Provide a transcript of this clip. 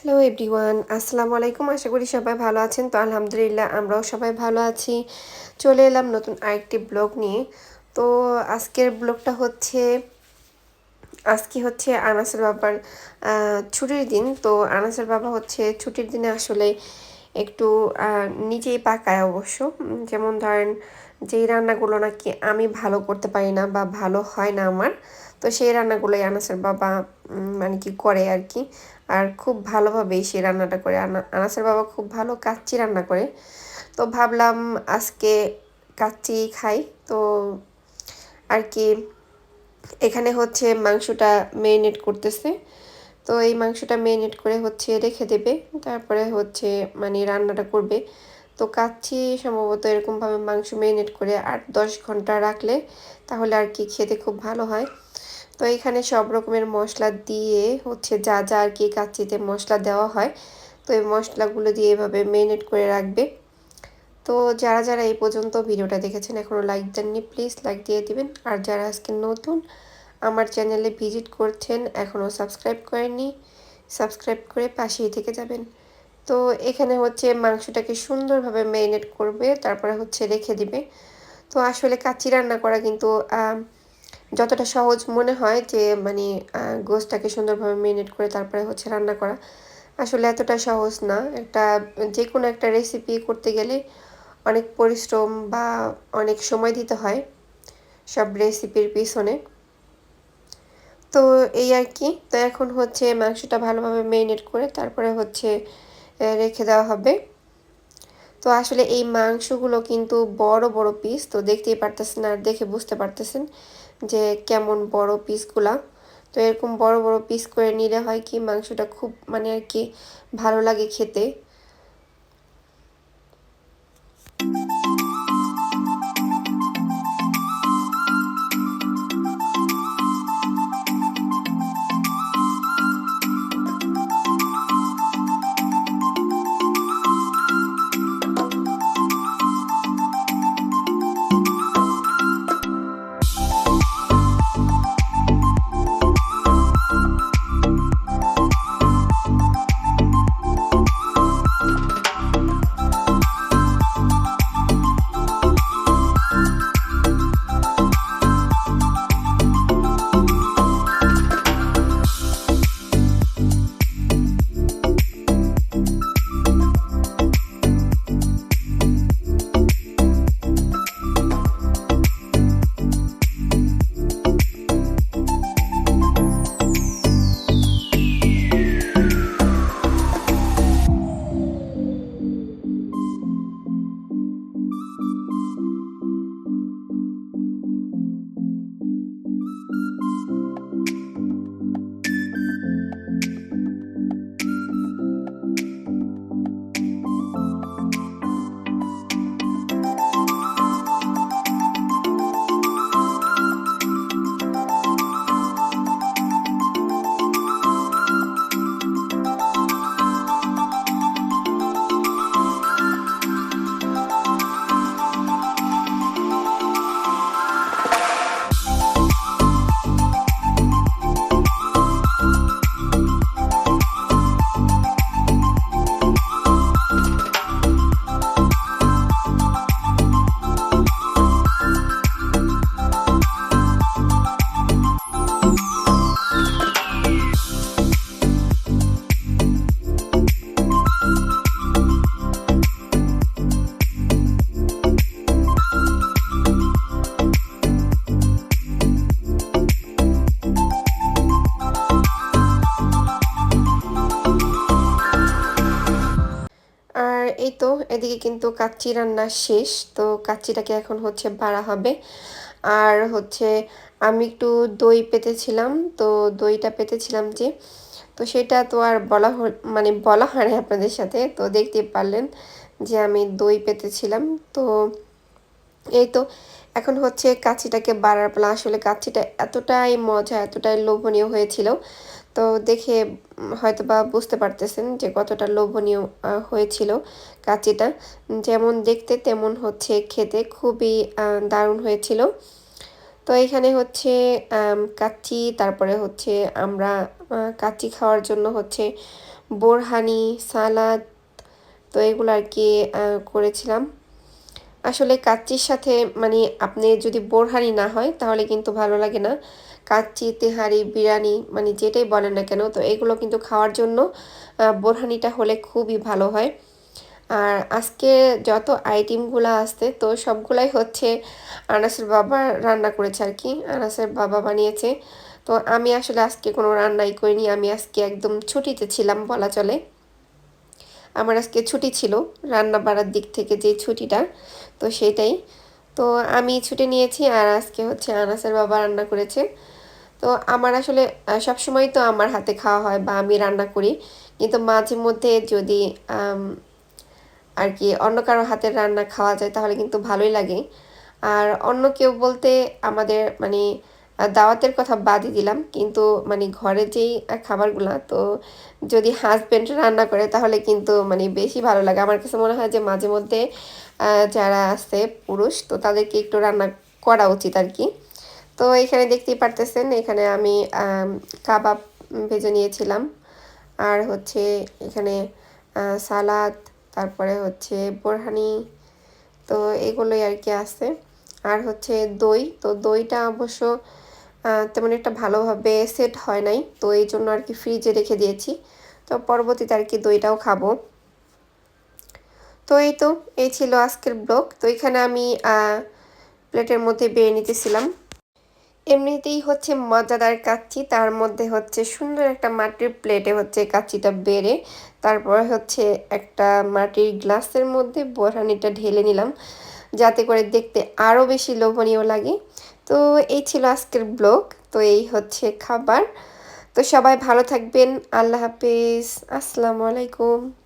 Hello everyone আসসালামু আলাইকুম আশা করি সবাই ভালো আছেন তো আলহামদুলিল্লাহ আমরাও সবাই ভালো আছি চলে এলাম নতুন আরেকটি ব্লগ নিয়ে তো আজকের ব্লগটা হচ্ছে আজকে হচ্ছে আনাসের বাবার ছুটির দিন তো আনাসের বাবা হচ্ছে ছুটির দিনে আসলে একটু নিজেই পাকায় অবশ্য যেমন ধরেন যেই রান্নাগুলো নাকি আমি ভালো করতে পারি না বা ভালো হয় না আমার তো সেই রান্নাগুলোই আনাসের বাবা মানে কি করে আর কি আর খুব ভালোভাবেই সে রান্নাটা করে। আনা আনাসের বাবা খুব ভালো কাচ্চি রান্না করে। তো ভাবলাম আজকে কাচ্চি খাই। তো আর কি, এখানে হচ্ছে মাংসটা মেরিনেট করতেছে। তো এই মাংসটা মেরিনেট করে হচ্ছে রেখে দেবে। তারপরে হচ্ছে মানে রান্নাটা করবে। তো কাচ্ছি সম্ভবত এরকমভাবে মাংস মেরিনেট করে আট দশ ঘণ্টা রাখলে তাহলে আর কি খেতে খুব ভালো হয়। তো এখানে সব রকমের মশলা দিয়ে হচ্ছে যা যা আর কি কাচ্চিতে মশলা দেওয়া হয়, তো এই মশলাগুলো দিয়ে এভাবে মেরিনেট করে রাখবে। তো যারা যারা এই পর্যন্ত ভিডিওটা দেখেছেন, এখনও লাইক দেননি প্লিজ লাইক দিয়ে দিবেন। আর যারা আজকে নতুন, আমার চ্যানেলে ভিজিট করছেন, এখনও সাবস্ক্রাইব করেননি সাবস্ক্রাইব করে পাশেই থেকে যাবেন। তো এখানে হচ্ছে মাংসটাকে সুন্দরভাবে ম্যারিনেট করবে, তারপরে হচ্ছে রেখে দিবে। তো আসলে কাচ্চি রান্না করা কিন্তু যতটা সহজ মনে হয় যে মানে গোসটাকে সুন্দরভাবে ম্যারিনেট করে তারপরে হচ্ছে রান্না করা। আসলে এতটা সহজ না। একটা যে কোনো একটা রেসিপি করতে গেলে অনেক পরিশ্রম বা অনেক সময় দিতে হয় সব রেসিপির পিছনে। তো এই আর কি। তো এখন হচ্ছে মাংসটা ভালোভাবে মেরিনেট করে তারপরে হচ্ছে রেখে দেওয়া হবে। তো আসলে এই মাংসগুলো কিন্তু বড় বড় পিস তো দেখতেই পারতেছেন আর দেখে বুঝতে পারতেছেন। যে কেমন বড় পিসগুলা তো এরকম বড় বড় পিস করে নিলে হয় কি মাংসটা খুব মানে আর কি ভালো লাগে খেতে। তো এদিকে কিন্তু কাচ্চি রান্না শেষ, তো কাচ্চিটাকে এখন হচ্ছে বাড়া হবে। আর হচ্ছে আমি একটু দই পেতেছিলাম, তো দইটা পেতেছিলাম যে, তো সেটা তো আর বলা মানে বলা হয় না আপনাদের সাথে, তো দেখতে পারলেন যে আমি দই পেতেছিলাম। তো এই তো এখন হচ্ছে কাচ্চিটাকে বাড়ার পালা আসলে কাচ্চিটা এতটাই মজা, এতটাই লোভনীয় হয়েছিল তো দেখে হয়তো বা বুঝতে পারতেছেন যে কতটা লোভনীয় হয়েছিল কাচিটা। যেমন দেখতে তেমন হচ্ছে খেতে, খুবই দারুণ হয়েছিল। তো এখানে হচ্ছে কাচ্চি, তারপরে হচ্ছে আমরা কাচ্চি খাওয়ার জন্য হচ্ছে বোরহানি, সালাদ, তো এগুলো আর কি করেছিলাম। আসলে কাচ্চির সাথে মানে আপনি যদি বোরহানি না হয়, তাহলে কিন্তু ভালো লাগে না। কাচ্চি, তেহারি, বিরিয়ানি মানে যেটাই বলেন না কেন, তো এগুলো কিন্তু খাওয়ার জন্য বোরহানিটা হলে খুবই ভালো হয়। আর আজকে যত আইটেমগুলো আসতে তো সবগুলাই হচ্ছে আনাসের বাবা রান্না করেছে আর কি, আনাসের বাবা বানিয়েছে। তো আমি আসলে আজকে কোনো রান্নাই করিনি, আমি আজকে একদম ছুটিতে ছিলাম বলা চলে। আমার আজকে ছুটি ছিল রান্না বাড়ার দিক থেকে যে ছুটিটা তো সেটাই তো আমি ছুটে নিয়েছি আর আজকে হচ্ছে আনাসের বাবা রান্না করেছে। তো আমার আসলে সব সময় তো আমার হাতে খাওয়া হয় বা আমি রান্না করি। কিন্তু মাঝে মধ্যে যদি আর কি অন্য কারও হাতের রান্না খাওয়া যায় তাহলে কিন্তু ভালোই লাগে। আর অন্য কেউ বলতে আমাদের মানে দাওয়াতের কথা বাদই দিলাম। কিন্তু মানে ঘরে যেই খাবারগুলা, তো যদি হাজবেন্ড রান্না করে তাহলে কিন্তু মানে বেশি ভালো লাগে। আমার কাছে মনে হয় যে মাঝে মধ্যে যারা আছে পুরুষ, তো তাদেরকে একটু রান্না করা উচিত আর কি। তো এখানে দেখতেই পারতেছেন, এখানে আমি কাবাব ভেজে নিয়েছিলাম। আর হচ্ছে এখানে সালাদ, তারপরে হচ্ছে বোরহানি, তো এগুলোই আর কি আছে। আর হচ্ছে দই, তো দইটা অবশ্য তেমন একটা ভালোভাবে সেট হয় নাই, তো এই জন্য আর কি ফ্রিজে রেখে দিয়েছি। তো পরবর্তীতে আর কি দইটাও খাব। তো এই তো, এই ছিল আজকের ব্লগ তো এখানে আমি প্লেটের মধ্যে বেড়ে নিতেছিলাম। এমনিতেই হচ্ছে মজাদার কাচ্চি, তার মধ্যে হচ্ছে সুন্দর একটা মাটির প্লেটে হচ্ছে কাচ্চিটা বেড়ে, তারপরে হচ্ছে একটা মাটির গ্লাসের মধ্যে বোরহানিটা ঢেলে নিলাম। যাতে করে দেখতে আরও বেশি লোভনীয় লাগে। তো এই ছিল আজকের ব্লগ। তো এই হচ্ছে খাবার। তো সবাই ভালো থাকবেন। আল্লাহ হাফিজ। আসসালামু আলাইকুম।